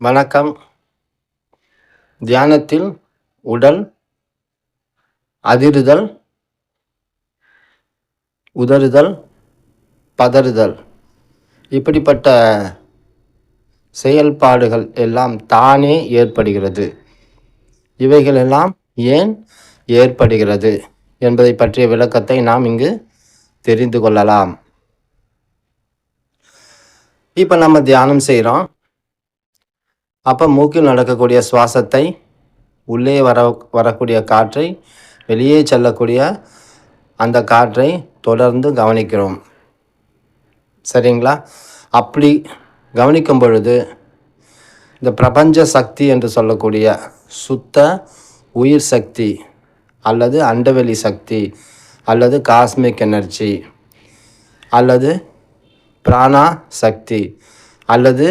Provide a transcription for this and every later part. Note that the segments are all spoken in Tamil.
வணக்கம். தியானத்தில் உடல் அதிருதல் உதறுதல் பதறுதல். இப்படிப்பட்ட செயல்பாடுகள் எல்லாம் தானே ஏற்படுகிறது. இவைகளெல்லாம் ஏன் ஏற்படுகிறது என்பதை பற்றிய விளக்கத்தை நாம் இங்கு தெரிந்து கொள்ளலாம். இப்போ நம்ம தியானம் செய்கிறோம் அப்போ மூக்கில் நடக்கக்கூடிய சுவாசத்தை உள்ளே வர வரக்கூடிய காற்றை வெளியே செல்லக்கூடிய அந்த காற்றை தொடர்ந்து கவனிக்கிறோம். சரிங்களா? அப்படி கவனிக்கும் பொழுது இந்த பிரபஞ்ச சக்தி என்று சொல்லக்கூடிய சுத்த உயிர் சக்தி அல்லது அண்டவெளி சக்தி அல்லது காஸ்மிக் எனர்ஜி அல்லது பிராணா சக்தி அல்லது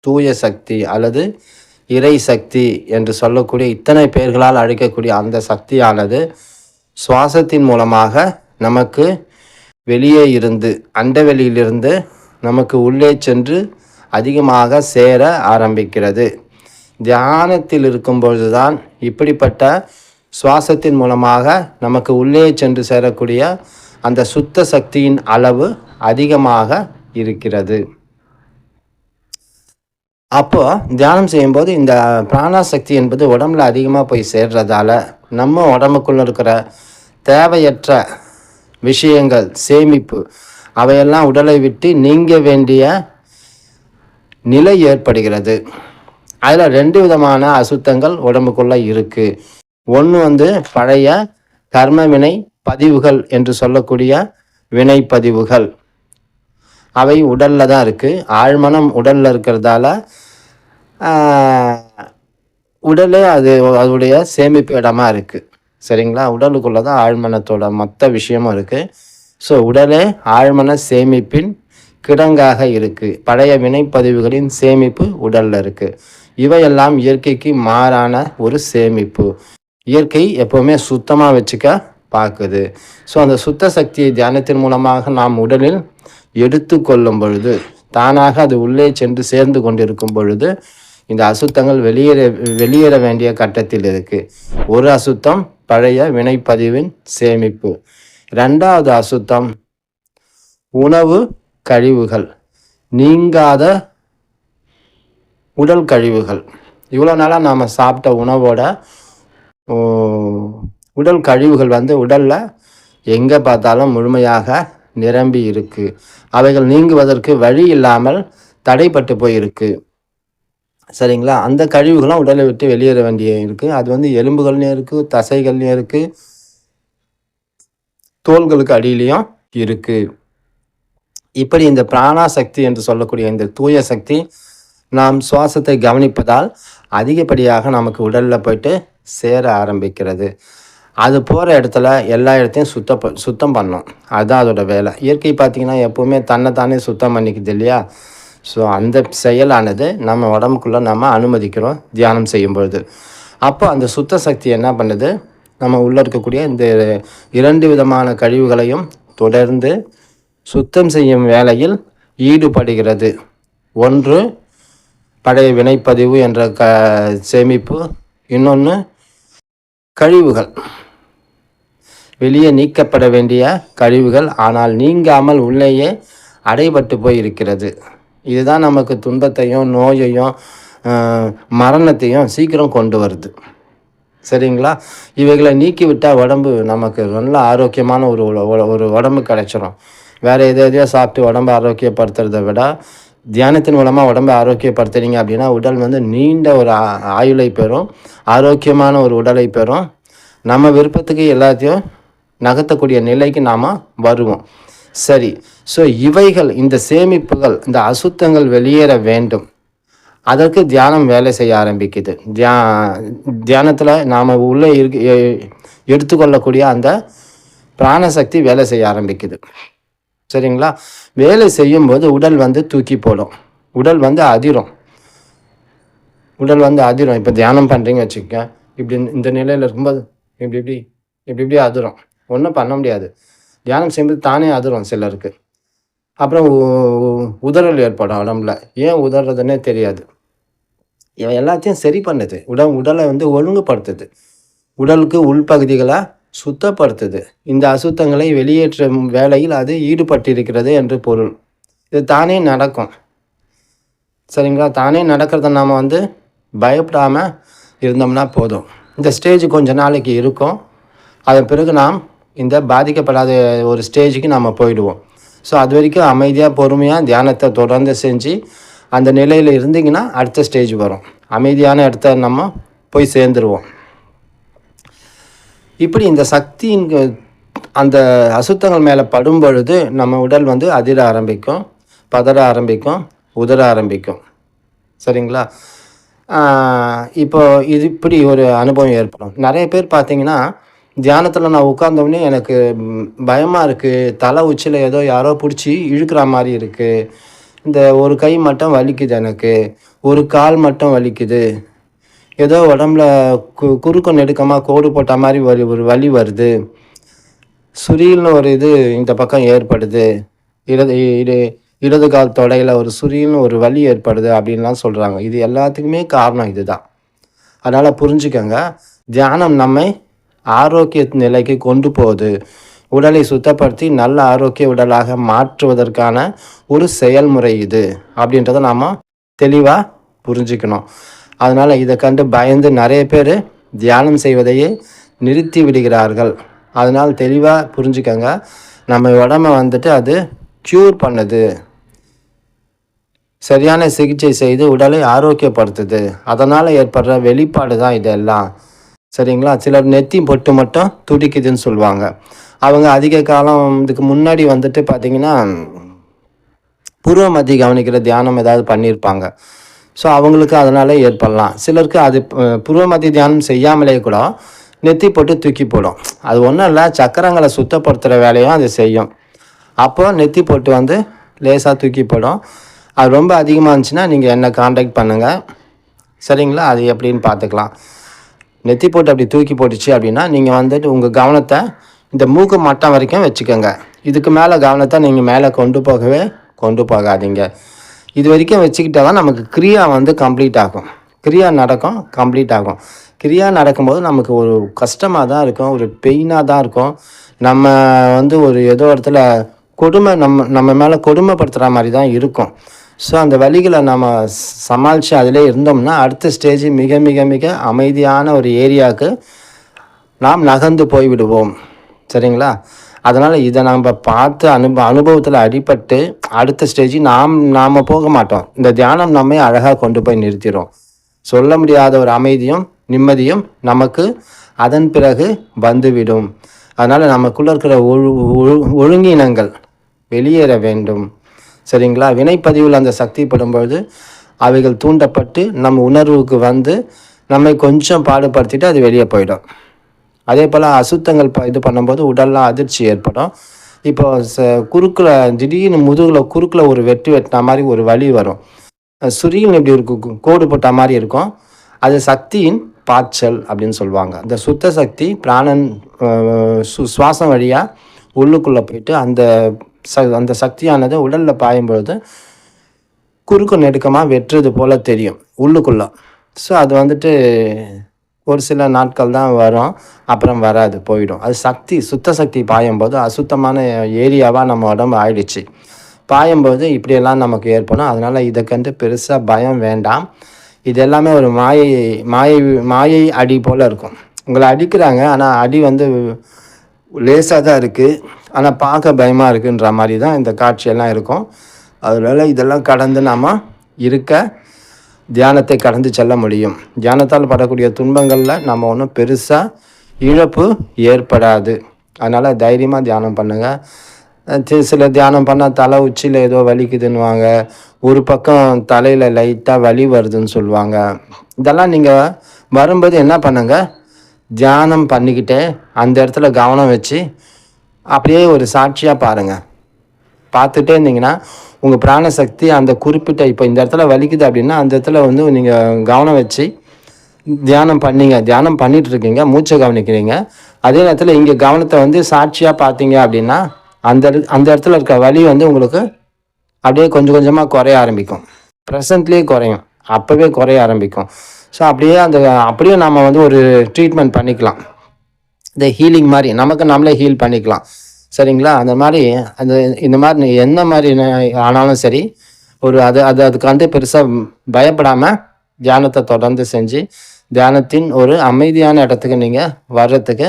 தூய சக்தி அல்லது இறை சக்தி என்று சொல்லக்கூடிய இத்தனை பெயர்களால் அழைக்கக்கூடிய அந்த சக்தியானது சுவாசத்தின் மூலமாக நமக்கு வெளியே இருந்து அண்டவெளியிலிருந்து நமக்கு உள்ளே சென்று அதிகமாக சேர ஆரம்பிக்கிறது. தியானத்தில் இருக்கும் பொழுதுதான் இப்படிப்பட்ட சுவாசத்தின் மூலமாக நமக்கு உள்ளே சென்று சேரக்கூடிய அந்த சுத்த சக்தியின் அளவு அதிகமாக இருக்கிறது. அப்போது தியானம் செய்யும்போது இந்த பிராணாசக்தி என்பது உடம்புல அதிகமாக போய் சேர்றதால நம்ம உடம்புக்குள்ள இருக்கிற தேவையற்ற விஷயங்கள் சேமிப்பு அவையெல்லாம் உடலை விட்டு நீங்க வேண்டிய நிலை ஏற்படுகிறது. அதில் ரெண்டு விதமான அசுத்தங்கள் உடம்புக்குள்ளே இருக்குது ஒன்று வந்து பழைய கர்ம வினை பதிவுகள் என்று சொல்லக்கூடிய வினை பதிவுகள். அவை உடலில் தான் இருக்குது ஆழ்மனம் உடலில் இருக்கிறதால உடலே அது அதோடைய சேமிப்பு இடமா இருக்குது சரிங்களா? உடலுக்குள்ளே தான் ஆழ்மனத்தோட மொத்த விஷயமும் இருக்குது ஸோ உடலே ஆழ்மன சேமிப்பின் கிடங்காக இருக்குது பழைய வினைப்பதிவுகளின் சேமிப்பு உடலில் இருக்குது இவையெல்லாம் இயற்கைக்கு மாறான ஒரு சேமிப்பு. இயற்கை எப்போவுமே சுத்தமாக வச்சுக்க பார்க்குது ஸோ அந்த சுத்த சக்தியை தியானத்தின் மூலமாக நாம் உடலில் எடுத்து கொள்ளும் பொழுது தானாக அது உள்ளே சென்று சேர்ந்து கொண்டிருக்கும் பொழுது இந்த அசுத்தங்கள் வெளியேற வெளியேற வேண்டிய கட்டத்தில் இருக்குது ஒரு அசுத்தம் பழைய வினைப்பதிவின் சேமிப்பு. ரெண்டாவது அசுத்தம் உணவு கழிவுகள். நீங்காத உடல் கழிவுகள். இவ்வளோ நாளாக நாம் சாப்பிட்ட உணவோட உடல் கழிவுகள் வந்து உடலில் எங்கே பார்த்தாலும் முழுமையாக நிரம்பி இருக்கு. அவைகள் நீங்குவதற்கு வழி இல்லாமல் தடைப்பட்டு போயிருக்கு. சரிங்களா? அந்த கழிவுகளும் உடலை விட்டு வெளியேற வேண்டிய இருக்குது அது வந்து எலும்புகள்லையும் இருக்குது தசைகள்லையும் இருக்குது தோள்களுக்கு அடியிலையும் இருக்குது இப்படி இந்த பிராணா சக்தி என்று சொல்லக்கூடிய இந்த தூய சக்தி நாம் சுவாசத்தை கவனிப்பதால் அதிகப்படியாக நமக்கு உடலில் போயிட்டு சேர ஆரம்பிக்கிறது. அது போகிற இடத்துல எல்லா இடத்தையும் சுத்த சுத்தம் பண்ணும் அதுதான் அதோட வேலை. இயற்கை பார்த்திங்கன்னா எப்போவுமே தன்னைத்தானே சுத்தம் பண்ணிக்குது இல்லையா? ஸோ அந்த செயலானது நம்ம உடம்புக்குள்ளே நம்ம அனுமதிக்கிறோம் தியானம் செய்யும் பொழுது அப்போ அந்த சுத்த சக்தி என்ன பண்ணுது? நம்ம உள்ளே இருக்கக்கூடிய இந்த இரண்டு விதமான கழிவுகளையும் தொடர்ந்து சுத்தம் செய்யும் வேலையில் ஈடுபடுகிறது. ஒன்று பழைய வினைப்பதிவு என்ற க சேமிப்பு. இன்னொன்று கழிவுகள். வெளியே நீக்கப்பட வேண்டிய கழிவுகள் ஆனால் நீங்காமல் உள்ளேயே அடைபட்டு போய் இருக்கிறது இதுதான் நமக்கு துன்பத்தையும் நோயையும் மரணத்தையும் சீக்கிரம் கொண்டு வருது. சரிங்களா? இவைகளை நீக்கிவிட்டால் உடம்பு நமக்கு நல்ல ஆரோக்கியமான ஒரு ஒரு உடம்பு கிடைச்சிரும். வேறு எது எதையோ சாப்பிட்டு உடம்பு ஆரோக்கியப்படுத்துறதை விட தியானத்தின் மூலமாக உடம்பை ஆரோக்கியப்படுத்துறீங்க அப்படின்னா உடல் வந்து நீண்ட ஒரு ஆயுளை பெறும். ஆரோக்கியமான ஒரு உடலை பெறும். நம்ம விருப்பத்துக்கு எல்லாத்தையும் நகர்த்தக்கூடிய நிலைக்கு நாம் வருவோம். சரி ஸோ இவைகள் இந்த சேமிப்புகள் இந்த அசுத்தங்கள் வெளியேற வேண்டும். அதற்கு தியானம் வேலை செய்ய ஆரம்பிக்குது. தியா தியானத்தில் நாம் உள்ளே இருக்கு எடுத்துக்கொள்ளக்கூடிய அந்த பிராணசக்தி வேலை செய்ய ஆரம்பிக்குது. சரிங்களா? வேலை செய்யும்போது உடல் வந்து தூக்கி போடும். உடல் வந்து அதிரும். உடல் வந்து அதிரும். இப்போ தியானம் பண்ணுறீங்க வச்சுக்க இப்படி இந்த நிலையில் இருக்கும்போது இப்படி இப்படி இப்படி இப்படி அதிரும். ஒன்றும் பண்ண முடியாது. தியானம் செய்யும்போது தானே அதிரும் சிலருக்கு. அப்புறம் உதறல் ஏற்படும் உடம்புல. ஏன் உதறதுன்னே தெரியாது. இவன் எல்லாத்தையும் சரி பண்ணுது. உடல் உடலை வந்து ஒழுங்குபடுத்துது. உடலுக்கு உள்பகுதிகளை சுத்தப்படுத்துது. இந்த அசுத்தங்களை வெளியேற்றும் வேலையில் அது ஈடுபட்டிருக்கிறது என்று பொருள். இது தானே நடக்கும். சரிங்களா? தானே நடக்கிறத நாம் வந்து பயப்படாமல் இருந்தோம்னா போதும். இந்த ஸ்டேஜ் கொஞ்ச நாளைக்கு இருக்கும். அதன் பிறகு நாம் இந்த பாதிக்கப்படாத ஒரு ஸ்டேஜுக்கு நம்ம போயிடுவோம். ஸோ அது வரைக்கும் அமைதியாக பொறுமையாக தியானத்தை தொடர்ந்து செஞ்சு அந்த நிலையில் இருந்தீங்கன்னா அடுத்த ஸ்டேஜ் வரும். அமைதியான இடத்த நம்ம போய் சேர்ந்துருவோம். இப்படி இந்த சக்தியின் அந்த அசுத்தங்கள் மேலே படும் பொழுது நம்ம உடல் வந்து அதிர ஆரம்பிக்கும் பதற ஆரம்பிக்கும் உதற ஆரம்பிக்கும். சரிங்களா? இப்போ இது இப்படி ஒரு அனுபவம் ஏற்படும். நிறைய பேர் பார்த்தீங்கன்னா தியானத்தில் நான் உட்கார்ந்தோடனே எனக்கு பயமாக இருக்குது தலை உச்சியில் ஏதோ யாரோ பிடிச்சி இழுக்கிற மாதிரி இருக்குது இந்த ஒரு கை மட்டும் வலிக்குது எனக்கு. ஒரு கால் மட்டும் வலிக்குது. ஏதோ உடம்புல கு குறுக்கம் நெடுக்கமாக கோடு போட்ட மாதிரி வலி ஒரு வலி வருது. சுரியல்னு ஒரு இது இந்த பக்கம் ஏற்படுது. இடது இடு இடது கால் தொடையில் ஒரு சுரியல்னு ஒரு வலி ஏற்படுது அப்படின்லாம் சொல்கிறாங்க இது எல்லாத்துக்குமே காரணம் இதுதான். அதனால் புரிஞ்சுக்கங்க. தியானம் நம்மை ஆரோக்கிய நிலைக்கு கொண்டு போகுது. உடலை சுத்தப்படுத்தி நல்ல ஆரோக்கிய உடலாக மாற்றுவதற்கான ஒரு செயல்முறை இது அப்படின்றத நாம் தெளிவாக புரிஞ்சுக்கணும். அதனால் இதை கண்டு பயந்து நிறைய பேர் தியானம் செய்வதையே நிறுத்தி விடுகிறார்கள். அதனால் தெளிவாக புரிஞ்சுக்கங்க. நம்ம உடம்ப வந்துட்டு அது க்யூர் பண்ணுது. சரியான சிகிச்சை செய்து உடலை ஆரோக்கியப்படுத்துது. அதனால் ஏற்படுற வெளிப்பாடு தான் இதெல்லாம். சரிங்களா? சிலர் நெத்தி பொட்டு மட்டும் துடிக்குதுன்னு சொல்லுவாங்க. அவங்க அதிக காலம் இதுக்கு முன்னாடி வந்துட்டு பார்த்தீங்கன்னா பூர்வ கவனிக்கிற தியானம் ஏதாவது பண்ணியிருப்பாங்க ஸோ அவங்களுக்கு அதனால் ஏற்படலாம். சிலருக்கு அது அஹ், பூர்வ தியானம் செய்யாமலே கூட நெத்தி போட்டு தூக்கி போடும். அது ஒன்றும் இல்லை சக்கரங்களை சுத்தப்படுத்துகிற வேலையும் அது செய்யும். அப்போ நெத்தி போட்டு வந்து லேசாக தூக்கி போடும். அது ரொம்ப அதிகமாக இருந்துச்சுன்னா நீங்கள் என்ன காண்டாக்ட் பண்ணுங்கள் சரிங்களா? அது எப்படின்னு பார்த்துக்கலாம் நெத்தி போட்டு அப்படி தூக்கி போட்டுச்சு அப்படின்னா நீங்கள் வந்துட்டு உங்கள் கவனத்தை இந்த மூக்கு மட்டம் வரைக்கும் வச்சுக்கோங்க. இதுக்கு மேலே கவனத்தை நீங்கள் மேலே கொண்டு போகவே கொண்டு போகாதீங்க. இது வரைக்கும் வச்சுக்கிட்டால் தான் நமக்கு கிரியா வந்து கம்ப்ளீட் ஆகும். கிரியா நடக்கும் கம்ப்ளீட் ஆகும். கிரியா நடக்கும்போது நமக்கு ஒரு கஷ்டமாக தான் இருக்கும் ஒரு பெயினாக தான் இருக்கும். நம்ம வந்து ஒரு ஏதோ இடத்துல கொடுமை நம்ம நம்ம மேலே கொடுமைப்படுத்துகிற மாதிரி தான் இருக்கும். ஸோ அந்த வழிகளை நம்ம சமாளித்து அதிலே இருந்தோம்னா அடுத்த ஸ்டேஜ் மிக மிக மிக அமைதியான ஒரு ஏரியாவுக்கு நாம் நகர்ந்து போய்விடுவோம். சரிங்களா? அதனால் இதை நம்ம பார்த்து அனுப அனுபவத்தில் அடிபட்டு அடுத்த ஸ்டேஜ் நாம் நாம் போக மாட்டோம். இந்த தியானம் நம்மை அழகாக கொண்டு போய் நிறுத்திடும் சொல்ல முடியாத ஒரு அமைதியும் நிம்மதியும் நமக்கு அதன் பிறகு வந்துவிடும். அதனால் நமக்குள்ளே இருக்கிற ஒழு- ஒழுங்கினங்கள் வெளியேற வேண்டும். சரிங்களா? வினைப்பதிவில் அந்த சக்தி படும்பொழுது அவைகள் தூண்டப்பட்டு நம்ம உணர்வுக்கு வந்து நம்மை கொஞ்சம் பாடுபடுத்திட்டு அது வெளியே போயிடும். அதே போல் அசுத்தங்கள் ப இது பண்ணும்போது உடல்லாம் அதிர்ச்சி ஏற்படும். இப்போ ச குறுக்கில் திடீர்னு முதுகில் குறுக்கில் ஒரு வெட்டு வெட்டின மாதிரி ஒரு வழி வரும். சுரியல் இப்படி ஒரு கோடு போட்ட மாதிரி இருக்கும். அது சக்தியின் பாய்ச்சல் அப்படின்னு சொல்லுவாங்க. இந்த சுத்த சக்தி பிராணன் சு சுவாசம் வழியாக உள்ளுக்குள்ளே போயிட்டு அந்த ச அந்த சக்தியானது உடலில் பாயும் பொழுது குறுக்கு நெடுக்கமாக வெட்டுறது போல் தெரியும் உள்ளுக்குள்ளே. ஸோ அது வந்துட்டு ஒரு சில நாட்கள் தான் வரும் அப்புறம் வராது போயிடும். அது சக்தி சுத்த சக்தி பாயும்போது அசுத்தமான ஏரியாவாக நம்ம உடம்பு ஆயிடுச்சு. பாயும்போது இப்படியெல்லாம் நமக்கு ஏற்படும். அதனால் இதை கண்டு பெருசாக பயம் வேண்டாம். இது எல்லாமே ஒரு மாயை மாயை மாயை அடி போல் இருக்கும். உங்களை அடிக்கிறாங்க ஆனால் அடி வந்து லேசாக தான் இருக்குது ஆனால் பார்க்க பயமாக இருக்குன்ற மாதிரி தான் இந்த காட்சியெல்லாம் இருக்கும். அதனால் இதெல்லாம் கடந்து நாம் இருக்க தியானத்தை கடந்து செல்ல முடியும். தியானத்தால் படக்கூடிய துன்பங்களில் நம்ம ஒன்றும் பெருசாக இழப்பு ஏற்படாது. அதனால் தைரியமாக தியானம் பண்ணுங்கள் சில தியானம் பண்ணால் தலை உச்சியில் ஏதோ வலிக்குதுன்னுவாங்க. ஒரு பக்கம் தலையில் லைட்டாக வலி வருதுன்னு சொல்லுவாங்க. இதெல்லாம் நீங்கள் வரும்போது என்ன பண்ணுங்கள் தியானம் பண்ணிக்கிட்டே அந்த இடத்துல கவனம் வச்சு அப்படியே ஒரு சாட்சியாக பாருங்கள் பார்த்துட்டே இருந்தீங்கன்னா உங்கள் பிராணசக்தி அந்த குறிப்பிட்ட இப்போ இந்த இடத்துல வலிக்குது அப்படின்னா அந்த இடத்துல வந்து நீங்கள் கவனம் வச்சு தியானம் பண்ணீங்க. தியானம் பண்ணிகிட்டு இருக்கீங்க. மூச்சை கவனிக்கிறீங்க. அதே நேரத்தில் இங்கே கவனத்தை வந்து சாட்சியாக பார்த்தீங்க அப்படின்னா அந்த அந்த இடத்துல இருக்க வலி வந்து உங்களுக்கு அப்படியே கொஞ்சம் கொஞ்சமாக குறைய ஆரம்பிக்கும். ப்ரெசன்ட்லேயே குறையும். அப்போவே குறைய ஆரம்பிக்கும். ஸோ அப்படியே அந்த அப்படியே நம்ம வந்து ஒரு ட்ரீட்மெண்ட் பண்ணிக்கலாம். இந்த ஹீலிங் மாதிரி நமக்கு நம்மளே ஹீல் பண்ணிக்கலாம். சரிங்களா? அந்த மாதிரி அந்த இந்த மாதிரி என்ன மாதிரி ஆனாலும் சரி ஒரு அது அது அதுக்கு வந்து பெருசாக பயப்படாமல் தியானத்தை தொடர்ந்து செஞ்சு தியானத்தின் ஒரு அமைதியான இடத்துக்கு நீங்கள் வர்றதுக்கு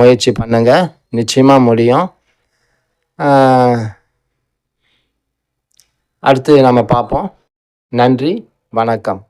முயற்சி பண்ணுங்கள் நிச்சயமாக முடியும். அடுத்து நம்ம பார்ப்போம். நன்றி வணக்கம்.